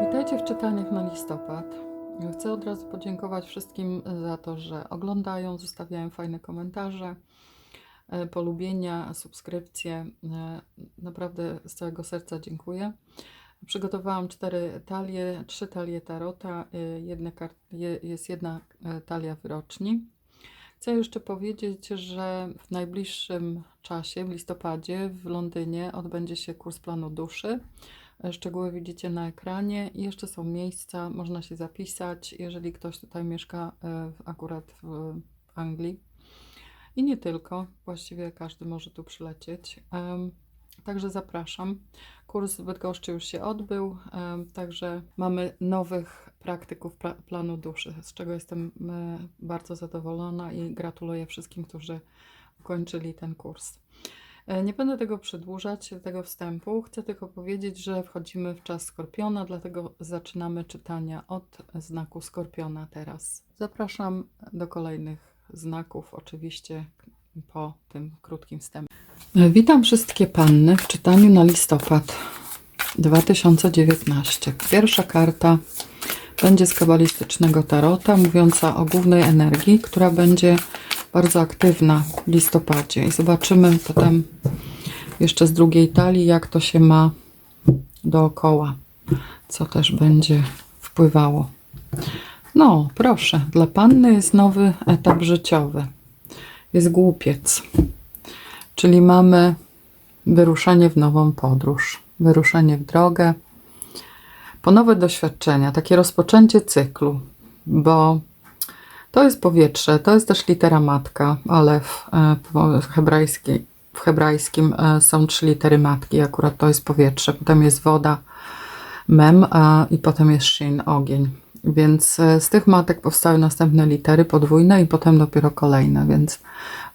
Witajcie w czytaniach na listopad. Chcę od razu podziękować wszystkim za to, że oglądają, zostawiają fajne komentarze, e, polubienia, subskrypcje. E, Naprawdę z całego serca dziękuję. Przygotowałam cztery talie, trzy talie tarota, e, jedne kart, je- jest jedna talia wyroczni. Chcę jeszcze powiedzieć, że w najbliższym czasie, w listopadzie, w Londynie odbędzie się kurs planu duszy. Szczegóły widzicie na ekranie jeszcze są miejsca, można się zapisać, jeżeli ktoś tutaj mieszka e, akurat w Anglii. I nie tylko, właściwie każdy może tu przylecieć. Także zapraszam. Kurs w Bydgoszczy już się odbył, także mamy nowych praktyków pla- planu duszy, z czego jestem e, bardzo zadowolona i gratuluję wszystkim, którzy ukończyli ten kurs. E, Nie będę tego przedłużać, tego wstępu. Chcę tylko powiedzieć, że wchodzimy w czas skorpiona, dlatego zaczynamy czytania od znaku skorpiona teraz. Zapraszam do kolejnych znaków, oczywiście po tym krótkim wstępie. Witam wszystkie panny w czytaniu na listopad 2019. Pierwsza karta będzie z kabalistycznego tarota, mówiąca o głównej energii, która będzie bardzo aktywna w listopadzie. I zobaczymy potem jeszcze z drugiej talii, jak to się ma dookoła, co też będzie wpływało. No, proszę, dla panny jest nowy etap życiowy. Jest głupiec, czyli mamy wyruszenie w nową podróż, wyruszenie w drogę, po nowe doświadczenia, takie rozpoczęcie cyklu, bo to jest powietrze, to jest też litera matka, ale w, e, w, hebrajskiej, w hebrajskim e, są trzy litery matki, akurat to jest powietrze, potem jest woda, mem a, i potem jest shin, ogień. Więc e, z tych matek powstały następne litery podwójne i potem dopiero kolejne, więc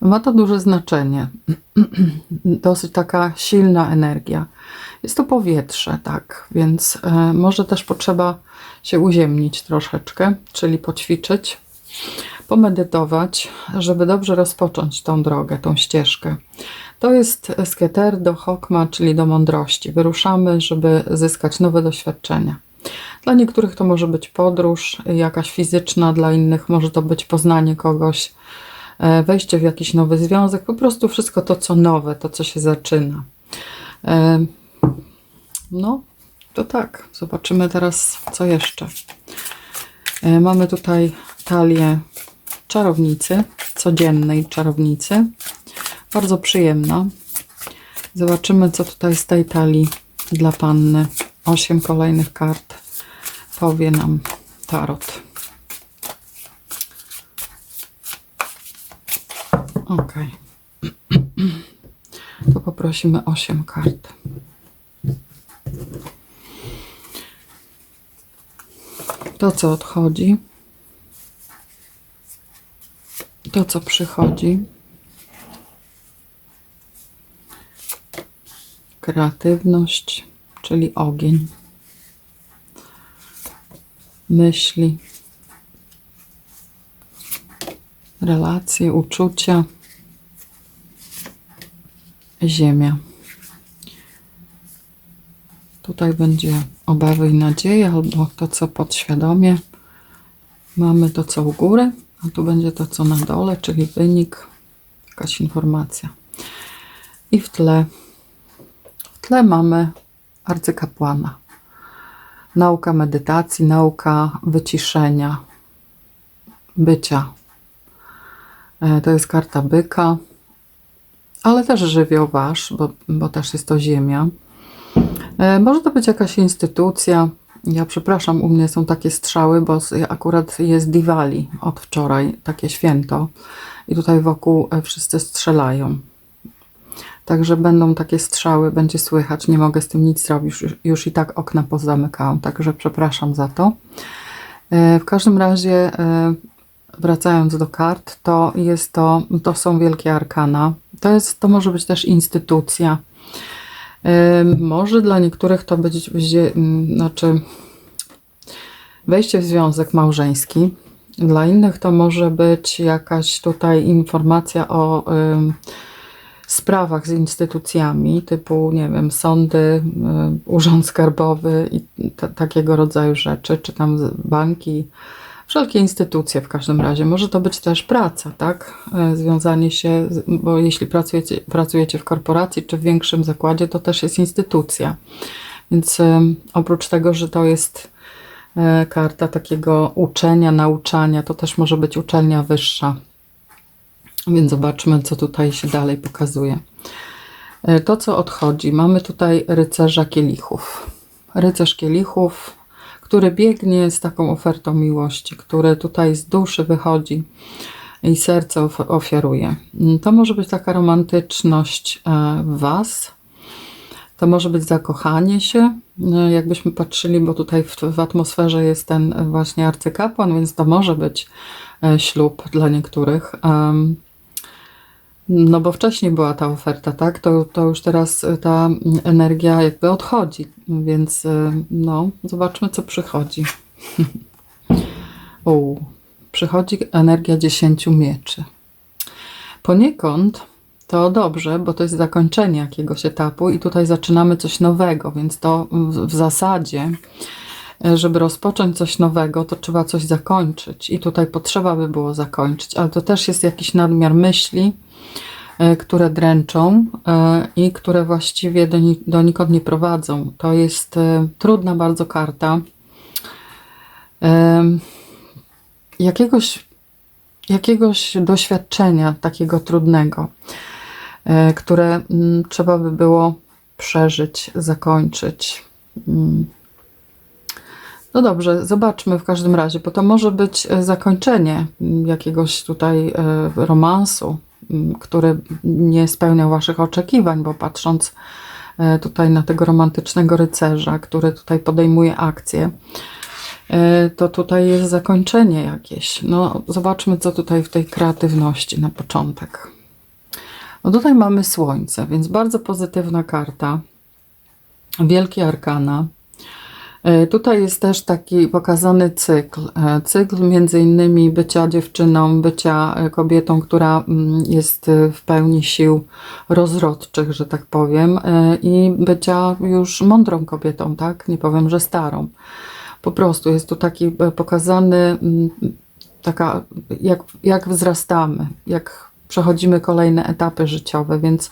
ma to duże znaczenie. Dosyć taka silna energia. Jest to powietrze, tak, więc e, może też potrzeba się uziemnić troszeczkę, czyli poćwiczyć, pomedytować, żeby dobrze rozpocząć tą drogę, tą ścieżkę. To jest sketer do hokma, czyli do mądrości. Wyruszamy, żeby zyskać nowe doświadczenia. Dla niektórych to może być podróż jakaś fizyczna, dla innych może to być poznanie kogoś, e, wejście w jakiś nowy związek, po prostu wszystko to, co nowe, to, co się zaczyna. E, No, to tak. Zobaczymy teraz, co jeszcze. E, Mamy tutaj talię czarownicy, codziennej czarownicy. Bardzo przyjemna. Zobaczymy, co tutaj z tej talii dla panny. Osiem kolejnych kart powie nam tarot. Ok. To poprosimy osiem kart. To, co odchodzi, to, co przychodzi, kreatywność, czyli ogień, myśli, relacje, uczucia, ziemia. Tutaj będzie obawy i nadzieja, albo to, co podświadomie. Mamy to, co u góry, a tu będzie to, co na dole, czyli wynik, jakaś informacja. I w tle, w tle mamy arcykapłana. Nauka medytacji, nauka wyciszenia, bycia. E, To jest karta byka, ale też żywioł wasz, bo, bo też jest to ziemia. E, Może to być jakaś instytucja. Ja przepraszam, u mnie są takie strzały, bo akurat jest Diwali od wczoraj, takie święto. I tutaj wokół e, wszyscy strzelają. Także będą takie strzały, będzie słychać. Nie mogę z tym nic zrobić. Już, i tak okna pozamykałam, także przepraszam za to. E, W każdym razie, e, wracając do kart, to jest to, to są wielkie arkana. To, jest, to może być też instytucja. Ym, Może dla niektórych to być, wzie- m, znaczy wejście w związek małżeński, Dla innych to może być jakaś tutaj informacja o sprawach z instytucjami, typu, nie wiem, sądy, y, urząd skarbowy i ta- takiego rodzaju rzeczy, czy tam banki, wszelkie instytucje w każdym razie. Może to być też praca, tak? Y, Związanie się, bo jeśli pracujecie, pracujecie w korporacji czy w większym zakładzie, to też jest instytucja. Więc ym, oprócz tego, że to jest karta takiego uczenia, nauczania, to też może być uczelnia wyższa. Więc zobaczmy, co tutaj się dalej pokazuje. E, To, co odchodzi, mamy tutaj rycerza kielichów. Rycerz kielichów, który biegnie z taką ofertą miłości, który tutaj z duszy wychodzi i serce of- ofiaruje. Mm, To może być taka romantyczność e, w Was, to może być zakochanie się, no, jakbyśmy patrzyli, bo tutaj w, w atmosferze jest ten e, właśnie arcykapłan, więc to może być e, ślub dla niektórych. No bo wcześniej była ta oferta, tak? To, to już teraz e, ta energia jakby odchodzi, więc e, no, zobaczmy, co przychodzi. U, przychodzi energia dziesięciu mieczy. Poniekąd to dobrze, bo to jest zakończenie jakiegoś etapu i tutaj zaczynamy coś nowego, więc to w, w zasadzie, żeby rozpocząć coś nowego, to trzeba coś zakończyć i tutaj potrzeba by było zakończyć, ale to też jest jakiś nadmiar myśli, e, które dręczą e, i które właściwie do, ni- donikąd nie prowadzą. To jest e, trudna bardzo karta. Jakiegoś jakiegoś doświadczenia takiego trudnego, e, które mm, trzeba by było przeżyć, zakończyć. No dobrze, zobaczmy w każdym razie, bo to może być e, zakończenie mm, jakiegoś tutaj e, romansu, mm, który nie spełniał Waszych oczekiwań, bo patrząc e, tutaj na tego romantycznego rycerza, który tutaj podejmuje akcję, to tutaj jest zakończenie jakieś. No, zobaczmy, co tutaj w tej kreatywności na początek. No tutaj mamy słońce, więc bardzo pozytywna karta. Wielkie arkana. E, Tutaj jest też taki pokazany cykl. E, Cykl między innymi bycia dziewczyną, bycia e, kobietą, która mm, jest w pełni sił rozrodczych, że tak powiem, i bycia już mądrą kobietą, tak? Nie powiem, że starą. Po prostu jest tu taki pokazany, mm, taka, jak, jak wzrastamy, jak przechodzimy kolejne etapy życiowe, więc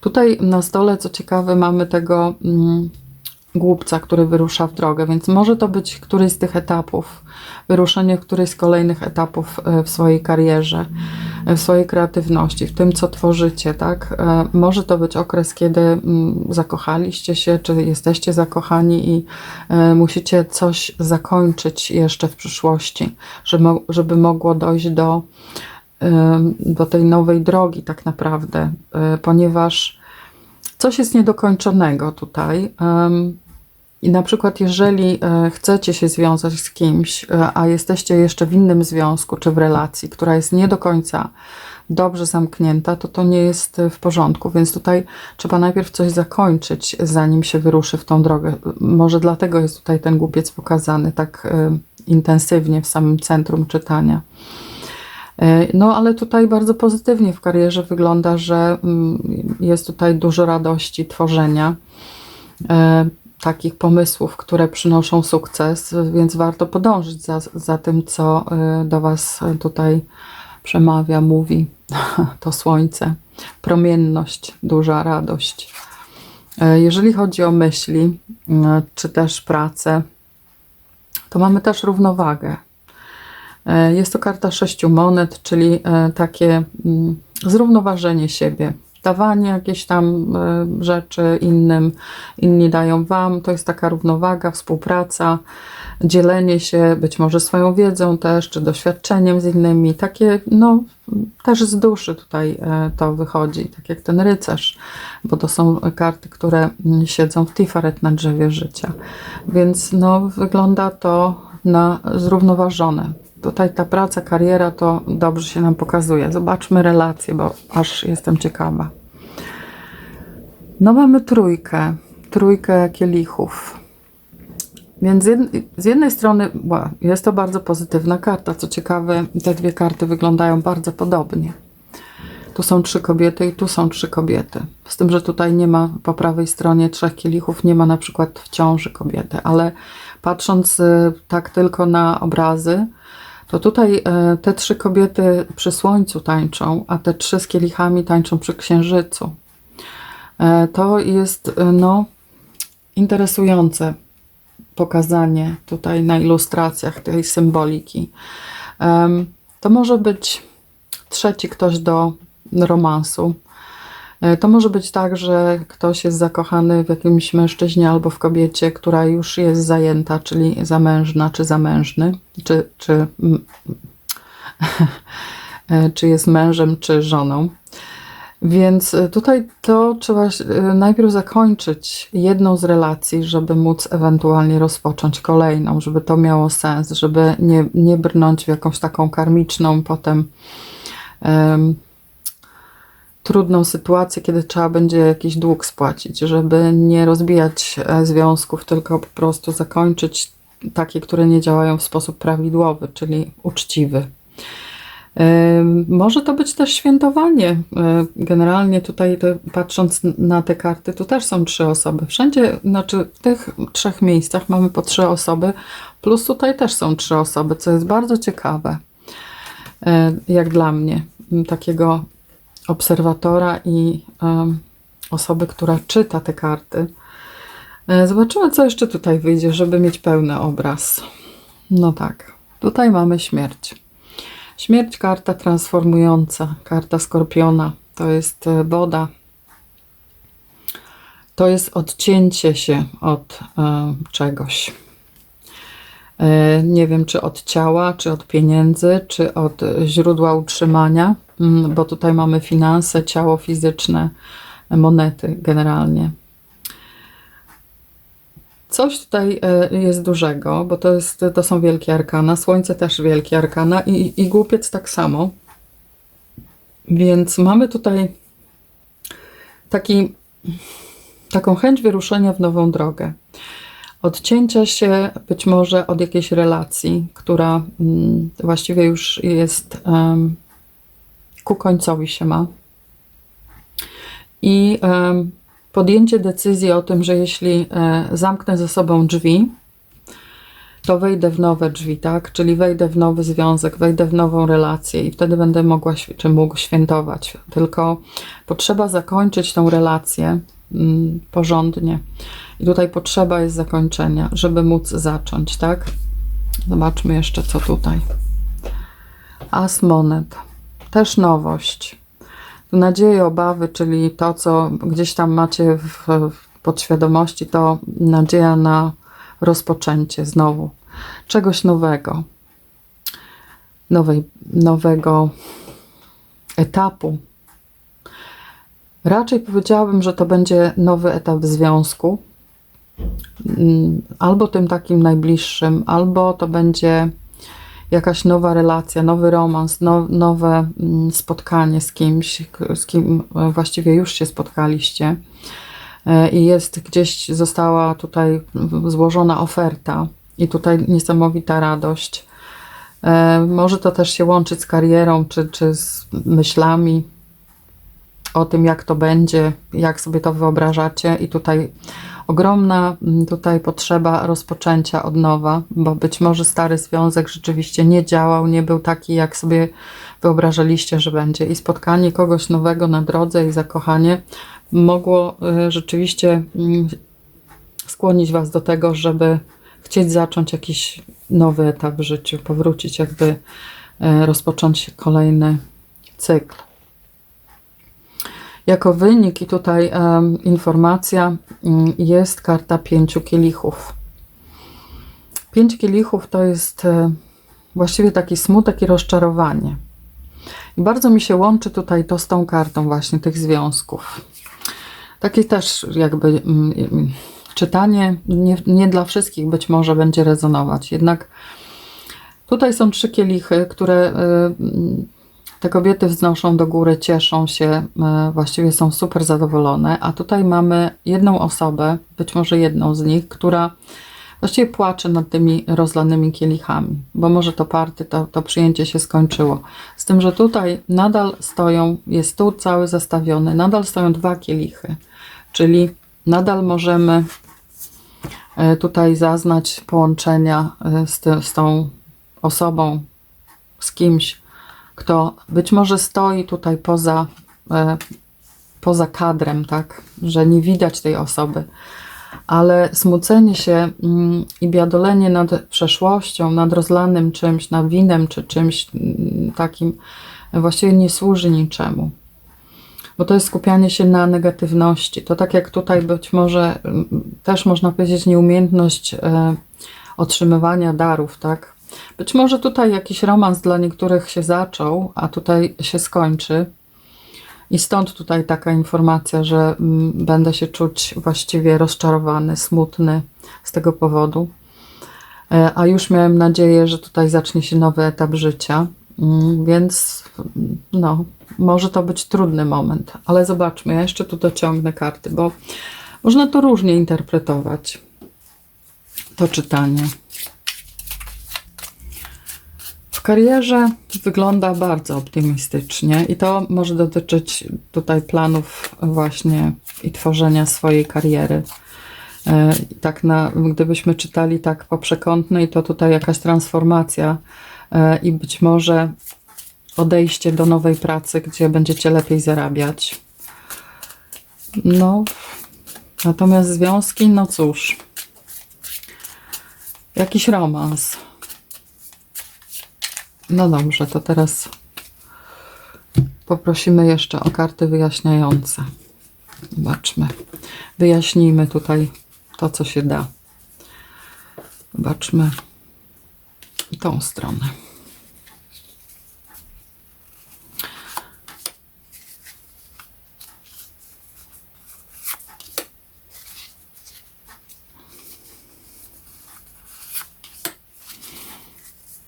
tutaj na stole, co ciekawe, mamy tego mm, głupca, który wyrusza w drogę, więc może to być któryś z tych etapów, wyruszenie któryś z kolejnych etapów e, w swojej karierze, e, w swojej kreatywności, w tym, co tworzycie, tak? E, Może to być okres, kiedy mm, zakochaliście się, czy jesteście zakochani i musicie coś zakończyć jeszcze w przyszłości, żeby, mo- żeby mogło dojść do, do tej nowej drogi tak naprawdę, ponieważ coś jest niedokończonego tutaj. I na przykład, jeżeli e, chcecie się związać z kimś, e, a jesteście jeszcze w innym związku czy w relacji, która jest nie do końca dobrze zamknięta, to to nie jest e, w porządku. Więc tutaj trzeba najpierw coś zakończyć, zanim się wyruszy w tą drogę. Może dlatego jest tutaj ten głupiec pokazany tak intensywnie w samym centrum czytania. No, ale tutaj bardzo pozytywnie w karierze wygląda, że mm, jest tutaj dużo radości tworzenia takich pomysłów, które przynoszą sukces, więc warto podążyć za, za tym, co e, do Was tutaj przemawia, mówi to słońce. Promienność, duża radość. E, Jeżeli chodzi o myśli, e, czy też pracę, to mamy też równowagę. E, Jest to karta sześciu monet, czyli takie mm, zrównoważenie siebie, dawanie jakieś tam e, rzeczy innym, inni dają wam. To jest taka równowaga, współpraca, dzielenie się być może swoją wiedzą też, czy doświadczeniem z innymi. Takie, no, też z duszy tutaj e, to wychodzi, tak jak ten rycerz, bo to są karty, które mm, siedzą w Tifaret na drzewie życia. Więc no, wygląda to na zrównoważone. Tutaj ta praca, kariera to dobrze się nam pokazuje. Zobaczmy relacje, bo aż jestem ciekawa. No mamy trójkę, trójkę kielichów. Więc z z jednej strony ła, jest to bardzo pozytywna karta. Co ciekawe, te dwie karty wyglądają bardzo podobnie. Tu są trzy kobiety i tu są trzy kobiety. Z tym, że tutaj nie ma po prawej stronie trzech kielichów, nie ma na przykład w ciąży kobiety, ale patrząc y, tak tylko na obrazy, to tutaj e, te trzy kobiety przy słońcu tańczą, a te trzy z kielichami tańczą przy księżycu. E, To jest e, no, interesujące pokazanie tutaj na ilustracjach tej symboliki. To może być trzeci ktoś do romansu. E, To może być tak, że ktoś jest zakochany w jakimś mężczyźnie albo w kobiecie, która już jest zajęta, czyli zamężna czy zamężny, czy, czy, e, czy jest mężem czy żoną. Więc e, tutaj to trzeba najpierw zakończyć jedną z relacji, żeby móc ewentualnie rozpocząć kolejną, żeby to miało sens, żeby nie, nie brnąć w jakąś taką karmiczną potem em, trudną sytuację, kiedy trzeba będzie jakiś dług spłacić, żeby nie rozbijać e, związków, tylko po prostu zakończyć takie, które nie działają w sposób prawidłowy, czyli uczciwy. Ym, Może to być też świętowanie. Y, Generalnie tutaj patrząc na te karty, tu też są trzy osoby. Wszędzie, znaczy w tych trzech miejscach mamy po trzy osoby, plus tutaj też są trzy osoby, co jest bardzo ciekawe, jak dla mnie, takiego obserwatora i osoby, która czyta te karty. Y, Zobaczymy, co jeszcze tutaj wyjdzie, żeby mieć pełny obraz. No tak, tutaj mamy śmierć. Śmierć, karta transformująca, karta skorpiona, to jest e, woda. To jest odcięcie się od e, czegoś. E, nie wiem, czy od ciała, czy od pieniędzy, czy od źródła utrzymania, bo tutaj mamy finanse, ciało fizyczne, monety generalnie. Coś tutaj e, jest dużego, bo to, jest, to są wielkie arkana. Słońce też wielkie arkana i, i głupiec tak samo. Więc mamy tutaj taki, taką chęć wyruszenia w nową drogę. Odcięcia się być może od jakiejś relacji, która mm, właściwie już jest em, ku końcowi się ma. I podjęcie decyzji o tym, że jeśli e, zamknę ze sobą drzwi, to wejdę w nowe drzwi, tak? Czyli wejdę w nowy związek, wejdę w nową relację i wtedy będę mogła, czy mógł świętować. Tylko potrzeba zakończyć tą relację mm, porządnie. I tutaj potrzeba jest zakończenia, żeby móc zacząć, tak? Zobaczmy jeszcze, co tutaj. As monet. Też nowość. Nadzieje, obawy, czyli to, co gdzieś tam macie w, w podświadomości, to nadzieja na rozpoczęcie znowu czegoś nowego, nowej, nowego etapu. Raczej powiedziałabym, że to będzie nowy etap związku, Mm, albo tym takim najbliższym, albo to będzie jakaś nowa relacja, nowy romans, no, nowe mm, spotkanie z kimś, z kim e, właściwie już się spotkaliście E, i jest gdzieś, została tutaj złożona oferta i tutaj niesamowita radość. E, Może to też się łączyć z karierą, czy, czy z myślami o tym, jak to będzie, jak sobie to wyobrażacie i tutaj ogromna mm, tutaj potrzeba rozpoczęcia od nowa, bo być może stary związek rzeczywiście nie działał, nie był taki, jak sobie wyobrażaliście, że będzie. I spotkanie kogoś nowego na drodze i zakochanie mogło y, rzeczywiście mm, skłonić Was do tego, żeby chcieć zacząć jakiś nowy etap w życiu, powrócić, jakby y, rozpocząć kolejny cykl. Jako wynik, i tutaj informacja, mm, jest karta pięciu kielichów. Pięć kielichów to jest e, właściwie taki smutek i rozczarowanie. I bardzo mi się łączy tutaj to z tą kartą właśnie tych związków. Takie też jakby mm, mm, czytanie nie, nie dla wszystkich być może będzie rezonować. Jednak tutaj są trzy kielichy, które mm, te kobiety wznoszą do góry, cieszą się, e, właściwie są super zadowolone, a tutaj mamy jedną osobę, być może jedną z nich, która właściwie płacze nad tymi rozlanymi kielichami, bo może to party, to, to przyjęcie się skończyło. Z tym, że tutaj nadal stoją, jest tu cały zastawiony, nadal stoją dwa kielichy, czyli nadal możemy e, tutaj zaznać połączenia e, z, ty, z tą osobą, z kimś, kto być może stoi tutaj poza, e, poza kadrem, tak, że nie widać tej osoby, ale smucenie się mm, i biadolenie nad przeszłością, nad rozlanym czymś, nad winem czy czymś mm, takim właściwie nie służy niczemu. Bo to jest skupianie się na negatywności. To tak jak tutaj być może mm, też można powiedzieć nieumiejętność e, otrzymywania darów, tak? Być może tutaj jakiś romans dla niektórych się zaczął, a tutaj się skończy. I stąd tutaj taka informacja, że mm, będę się czuć właściwie rozczarowany, smutny z tego powodu. E, A już miałem nadzieję, że tutaj zacznie się nowy etap życia, Mm, więc no, może to być trudny moment, ale zobaczmy. Ja jeszcze tu dociągnę karty, bo można to różnie interpretować. To czytanie. W karierze wygląda bardzo optymistycznie i to może dotyczyć tutaj planów właśnie i tworzenia swojej kariery. E, Tak na, gdybyśmy czytali tak po przekątnej, to tutaj jakaś transformacja e, i być może odejście do nowej pracy, gdzie będziecie lepiej zarabiać. No, natomiast związki, no cóż, jakiś romans. No dobrze, to teraz poprosimy jeszcze o karty wyjaśniające. Zobaczmy. Wyjaśnijmy tutaj to, co się da. Zobaczmy tą stronę.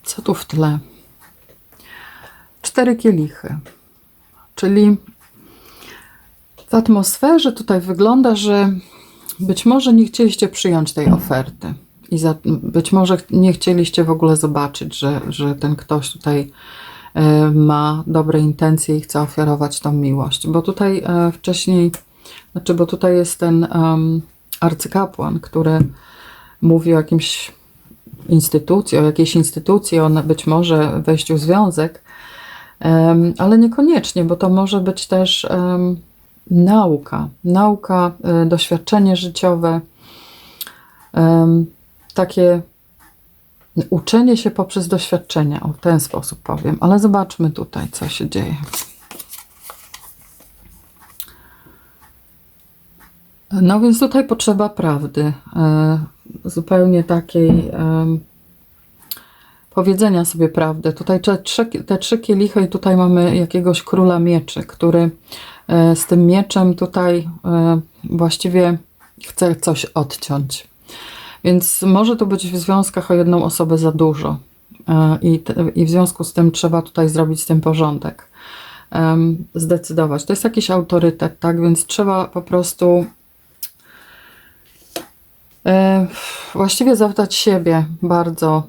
Co tu w tle? Cztery kielichy. Czyli w atmosferze tutaj wygląda, że być może nie chcieliście przyjąć tej oferty. I za, być może nie chcieliście w ogóle zobaczyć, że, że ten ktoś tutaj e, ma dobre intencje i chce ofiarować tą miłość. Bo tutaj e, wcześniej, znaczy, bo tutaj jest ten um, arcykapłan, który mówi o jakimś instytucji, o jakiejś instytucji, o być może wejściu w związek, ale niekoniecznie, bo to może być też nauka, nauka, e, doświadczenie życiowe, takie uczenie się poprzez doświadczenia, o w ten sposób powiem, ale zobaczmy tutaj, co się dzieje. No więc tutaj potrzeba prawdy, e, zupełnie takiej powiedzenia sobie prawdy. Tutaj te trzy, te trzy kielichy i tutaj mamy jakiegoś króla mieczy, który e, z tym mieczem tutaj e, właściwie chce coś odciąć. Więc może to być w związkach o jedną osobę za dużo. E, I, I w związku z tym trzeba tutaj zrobić z tym porządek. Zdecydować. To jest jakiś autorytet, tak? Więc trzeba po prostu właściwie zapytać siebie bardzo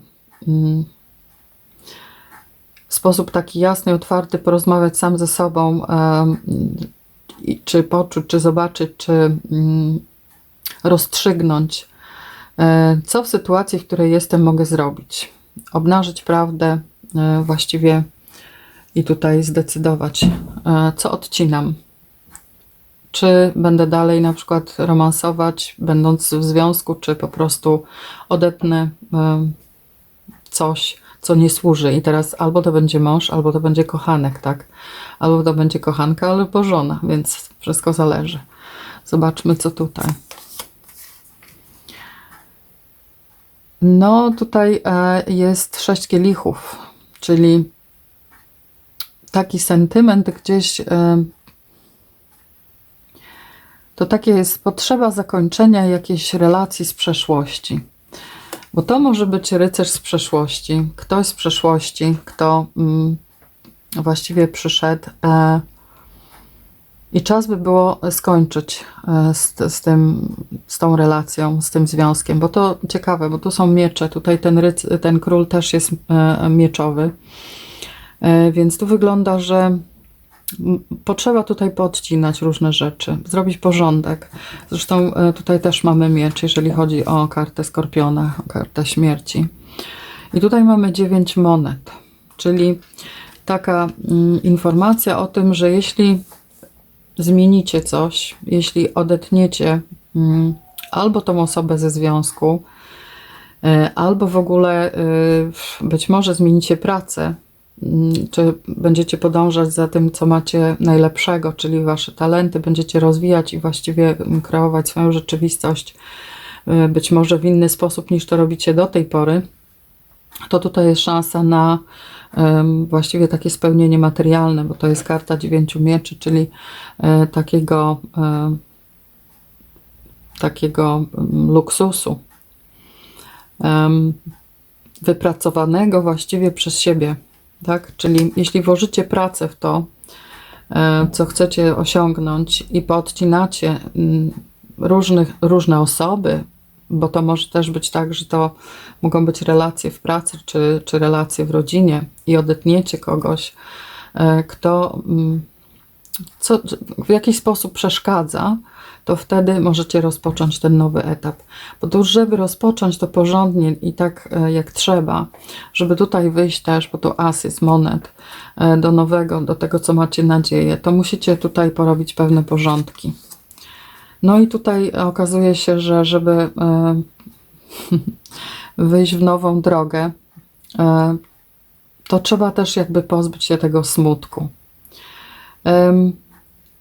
mm, w sposób taki jasny, otwarty, porozmawiać sam ze sobą, czy poczuć, czy zobaczyć, czy mm, rozstrzygnąć, e, co w sytuacji, w której jestem, mogę zrobić. Obnażyć prawdę e, właściwie i tutaj zdecydować, e, co odcinam. Czy będę dalej na przykład romansować, będąc w związku, czy po prostu odepnę em, coś, co nie służy. I teraz albo to będzie mąż, albo to będzie kochanek, tak? Albo to będzie kochanka, albo żona, więc wszystko zależy. Zobaczmy, co tutaj. No, tutaj e, jest sześć kielichów, czyli taki sentyment gdzieś. E, to takie jest potrzeba zakończenia jakiejś relacji z przeszłości. Bo to może być rycerz z przeszłości, ktoś z przeszłości, kto mm, właściwie przyszedł e, I czas by było skończyć e, z, z, tym, z tą relacją, z tym związkiem, bo to ciekawe, bo tu są miecze, tutaj ten, ryc, ten król też jest e, mieczowy, e, więc tu wygląda, że potrzeba tutaj podcinać różne rzeczy, zrobić porządek. Zresztą e, tutaj też mamy miecz, jeżeli chodzi o kartę Skorpiona, o kartę śmierci. I tutaj mamy dziewięć monet, czyli taka mm, informacja o tym, że jeśli zmienicie coś, jeśli odetniecie mm, albo tą osobę ze związku, e, albo w ogóle e, być może zmienicie pracę, czy będziecie podążać za tym, co macie najlepszego, czyli wasze talenty, będziecie rozwijać i właściwie mm, kreować swoją rzeczywistość, e, być może w inny sposób niż to robicie do tej pory, to tutaj jest szansa na właściwie takie spełnienie materialne, bo to jest karta dziewięciu mieczy, czyli e, takiego, e, takiego mm, luksusu, wypracowanego właściwie przez siebie. Tak? Czyli jeśli włożycie pracę w to, e, co chcecie osiągnąć i podcinacie mm, różnych, różne osoby, bo to może też być tak, że to mogą być relacje w pracy czy, czy relacje w rodzinie i odetniecie kogoś, e, kto mm, co, w jakiś sposób przeszkadza, to wtedy możecie rozpocząć ten nowy etap. Bo to żeby rozpocząć to porządnie i tak e, jak trzeba, żeby tutaj wyjść też, bo to as jest monet, e, do nowego, do tego, co macie nadzieję, to musicie tutaj porobić pewne porządki. No i tutaj okazuje się, że żeby e, wyjść w nową drogę, to trzeba też jakby pozbyć się tego smutku.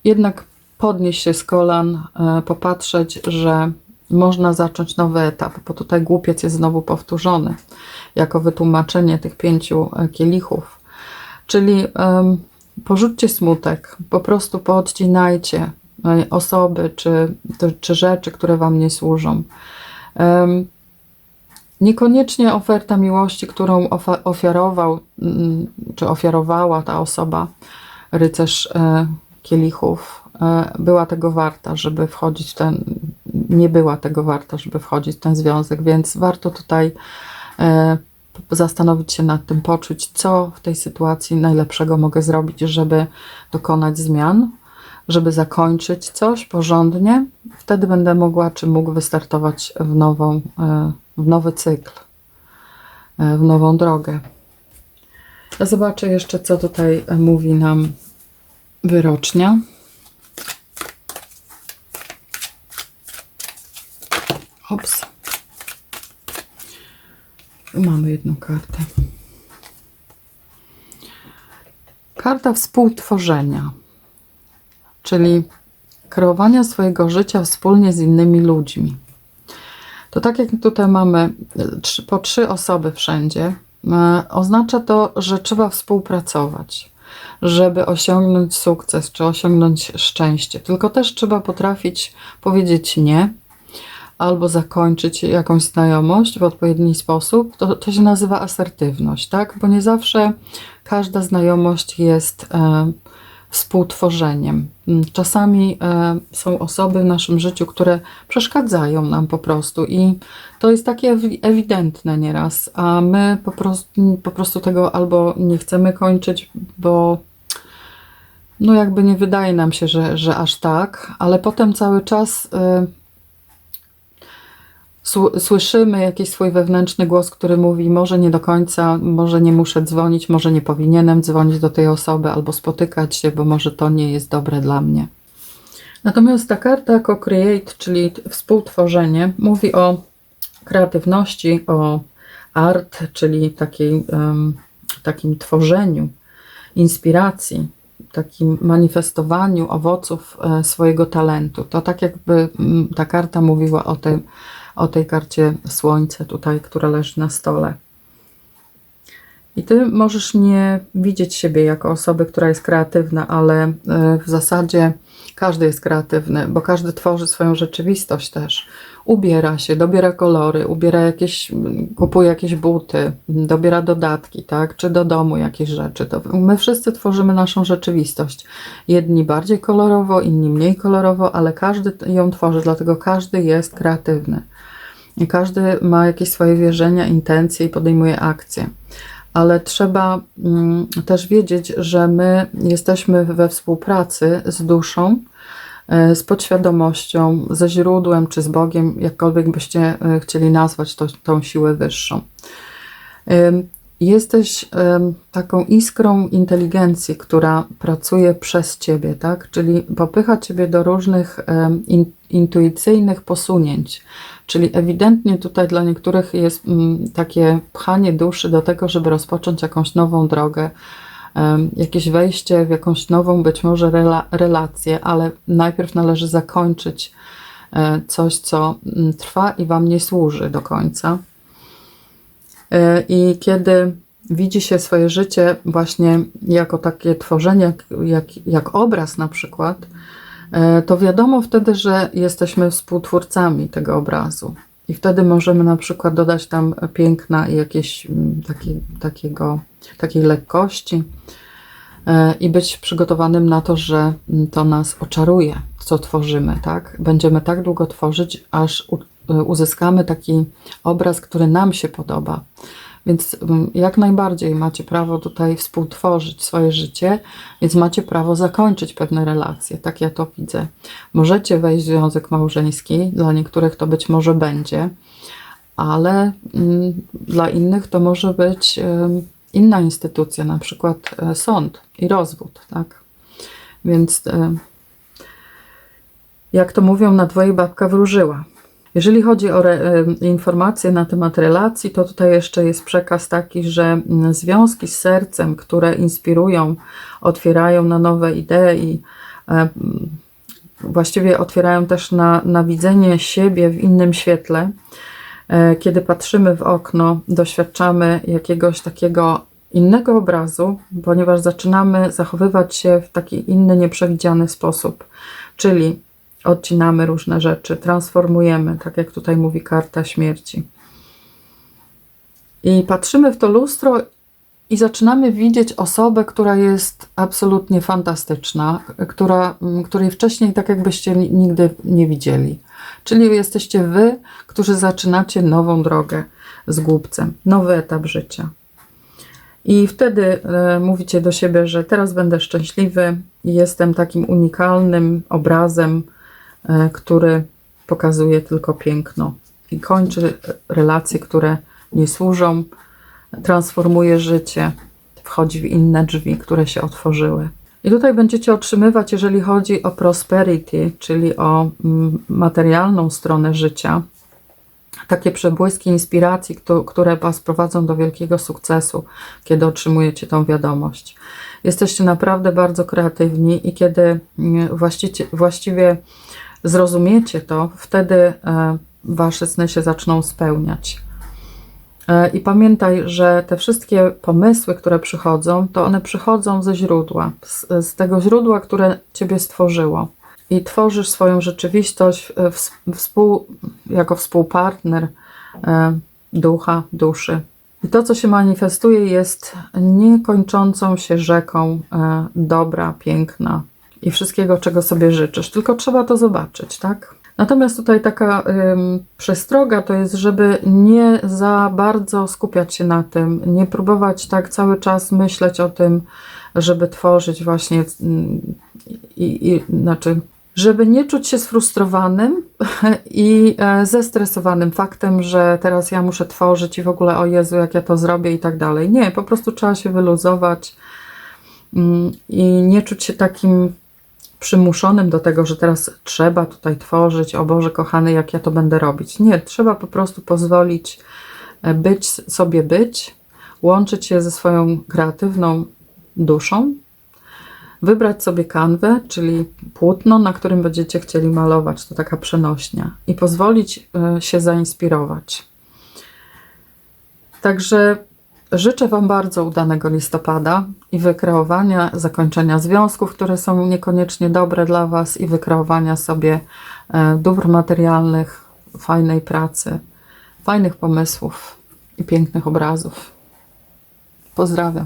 Jednak podnieść się z kolan, e, popatrzeć, że można zacząć nowy etap, bo tutaj głupiec jest znowu powtórzony jako wytłumaczenie tych pięciu e, kielichów. Czyli em, porzućcie smutek, po prostu poodcinajcie e, osoby czy, czy rzeczy, które Wam nie służą. Em, Niekoniecznie oferta miłości, którą ofiarował, mm, czy ofiarowała ta osoba, rycerz kielichów, była tego warta, żeby wchodzić w ten, nie była tego warta, żeby wchodzić w ten związek, więc warto tutaj e, zastanowić się nad tym, poczuć, co w tej sytuacji najlepszego mogę zrobić, żeby dokonać zmian, żeby zakończyć coś porządnie. Wtedy będę mogła, czy mógł wystartować w, nową, e, w nowy cykl, e, w nową drogę. Zobaczę jeszcze, co tutaj e, mówi nam wyrocznia. Ops. Mamy jedną kartę. Karta współtworzenia, czyli kreowania swojego życia wspólnie z innymi ludźmi. To tak jak tutaj mamy e, po trzy osoby wszędzie, e, oznacza to, że trzeba współpracować, żeby osiągnąć sukces czy osiągnąć szczęście. Tylko też trzeba potrafić powiedzieć nie albo zakończyć jakąś znajomość w odpowiedni sposób. To, to się nazywa asertywność, tak? Bo nie zawsze każda znajomość jest e, współtworzeniem. Mm, Czasami e, są osoby w naszym życiu, które przeszkadzają nam po prostu i to jest takie ewi- ewidentne nieraz, a my po prostu, po prostu tego albo nie chcemy kończyć, bo no jakby nie wydaje nam się, że, że aż tak, ale potem cały czas e, Słyszymy jakiś swój wewnętrzny głos, który mówi: Może nie do końca, może nie muszę dzwonić, może nie powinienem dzwonić do tej osoby albo spotykać się, bo może to nie jest dobre dla mnie. Natomiast ta karta co-create, czyli współtworzenie, mówi o kreatywności, o art, czyli takiej, takim tworzeniu, inspiracji, takim manifestowaniu owoców e, swojego talentu. To tak jakby mm, ta karta mówiła o tym, o tej karcie słońce tutaj, która leży na stole. I ty możesz nie widzieć siebie jako osoby, która jest kreatywna, ale e, w zasadzie każdy jest kreatywny, bo każdy tworzy swoją rzeczywistość też. Ubiera się, dobiera kolory, ubiera jakieś, kupuje jakieś buty, dobiera dodatki, tak? Czy do domu jakieś rzeczy. To my wszyscy tworzymy naszą rzeczywistość. Jedni bardziej kolorowo, inni mniej kolorowo, ale każdy ją tworzy, dlatego każdy jest kreatywny. I każdy ma jakieś swoje wierzenia, intencje i podejmuje akcje ale trzeba mm, też wiedzieć, że my jesteśmy we współpracy z duszą, e, z podświadomością, ze źródłem czy z Bogiem, jakkolwiek byście e, chcieli nazwać to, tą siłę wyższą. Jesteś taką iskrą inteligencji, która pracuje przez ciebie, tak? Czyli popycha ciebie do różnych intuicyjnych posunięć. Czyli ewidentnie tutaj dla niektórych jest mm, takie pchanie duszy do tego, żeby rozpocząć jakąś nową drogę, jakieś wejście w jakąś nową być może rela relację, ale najpierw należy zakończyć e, coś, co mm, trwa i Wam nie służy do końca. E, I kiedy widzi się swoje życie właśnie jako takie tworzenie, jak, jak, obraz na przykład, E, to wiadomo wtedy, że jesteśmy współtwórcami tego obrazu. I wtedy możemy na przykład dodać tam piękna i jakieś mm, taki, takiego, takiej lekkości e, i być przygotowanym na to, że mm, to nas oczaruje, co tworzymy, tak? Będziemy tak długo tworzyć, aż uzyskamy taki obraz, który nam się podoba. Więc mm, jak najbardziej macie prawo tutaj współtworzyć swoje życie, więc macie prawo zakończyć pewne relacje. Tak ja to widzę. Możecie wejść w związek małżeński, dla niektórych to być może będzie, ale mm, dla innych to może być inna instytucja, na przykład e, sąd i rozwód, tak? Więc jak to mówią, na dwoje babka wróżyła. Jeżeli chodzi o re, informacje na temat relacji, to tutaj jeszcze jest przekaz taki, że związki z sercem, które inspirują, otwierają na nowe idee i e, właściwie otwierają też na, na widzenie siebie w innym świetle. E, kiedy patrzymy w okno, doświadczamy jakiegoś takiego innego obrazu, ponieważ zaczynamy zachowywać się w taki inny, nieprzewidziany sposób. Czyli odcinamy różne rzeczy, transformujemy, tak jak tutaj mówi karta śmierci. I patrzymy w to lustro i zaczynamy widzieć osobę, która jest absolutnie fantastyczna, która, której wcześniej tak jakbyście nigdy nie widzieli. Czyli jesteście wy, którzy zaczynacie nową drogę z głupcem, nowy etap życia. I wtedy e, mówicie do siebie, że teraz będę szczęśliwy jestem takim unikalnym obrazem który pokazuje tylko piękno i kończy relacje, które nie służą, transformuje życie, wchodzi w inne drzwi, które się otworzyły. I tutaj będziecie otrzymywać, jeżeli chodzi o prosperity, czyli o mm, materialną stronę życia, takie przebłyski inspiracji, które Was prowadzą do wielkiego sukcesu, kiedy otrzymujecie tą wiadomość. Jesteście naprawdę bardzo kreatywni i kiedy mm, właściwie zrozumiecie to, wtedy e, wasze sny się zaczną spełniać. E, I pamiętaj, że te wszystkie pomysły, które przychodzą, to one przychodzą ze źródła, z, z tego źródła, które ciebie stworzyło. I tworzysz swoją rzeczywistość e, współ, jako współpartner ducha, duszy. I to, co się manifestuje, jest niekończącą się rzeką dobra, piękna, i wszystkiego, czego sobie życzysz, tylko trzeba to zobaczyć, tak? Natomiast tutaj taka przestroga to jest, żeby nie za bardzo skupiać się na tym, nie próbować tak cały czas myśleć o tym, żeby tworzyć właśnie mm, i, i znaczy, żeby nie czuć się sfrustrowanym i e, zestresowanym faktem, że teraz ja muszę tworzyć i w ogóle o Jezu, jak ja to zrobię i tak dalej. Nie, po prostu trzeba się wyluzować mm, i nie czuć się takim przymuszonym do tego, że teraz trzeba tutaj tworzyć, o Boże kochany, jak ja to będę robić. Nie, trzeba po prostu pozwolić e, być sobie być, łączyć się ze swoją kreatywną duszą, wybrać sobie kanwę, czyli płótno, na którym będziecie chcieli malować, to taka przenośnia, i pozwolić e, się zainspirować. Także Życzę Wam bardzo udanego listopada i wykreowania, zakończenia związków, które są niekoniecznie dobre dla Was, i wykreowania sobie e, dóbr materialnych, fajnej pracy, fajnych pomysłów i pięknych obrazów. Pozdrawiam.